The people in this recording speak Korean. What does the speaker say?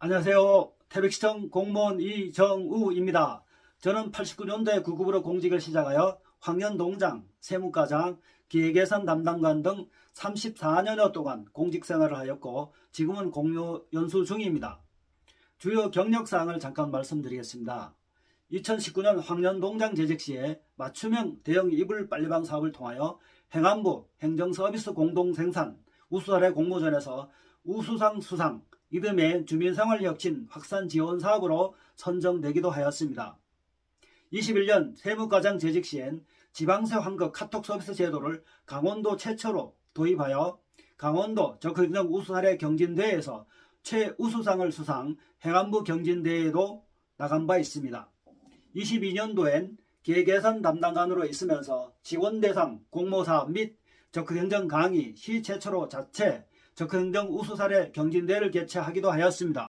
안녕하세요. 태백시청 공무원 이정우입니다. 저는 89년도에 구급으로 공직을 시작하여 황년동장, 세무과장, 기획예산 담당관 등 34년여 동안 공직 생활을 하였고 지금은 공료 연수 중입니다. 주요 경력사항을 잠깐 말씀드리겠습니다. 2019년 황년동장 재직 시에 맞춤형 대형 이불 빨래방 사업을 통하여 행안부 행정서비스 공동생산 우수사례 공모전에서 우수상 수상 이듬해 주민생활혁신 확산 지원 사업으로 선정되기도 하였습니다. 21년 세무과장 재직 시엔 지방세 환급 카톡 서비스 제도를 강원도 최초로 도입하여 강원도 적극적 우수 사례 경진대회에서 최우수상을 수상 행안부 경진대회에도 나간 바 있습니다. 22년도엔 기획예산 담당관으로 있으면서 지원대상 공모사업 및 적극행정 강의 시 최초로 자체 적극행정 우수사례 경진대회를 개최하기도 하였습니다.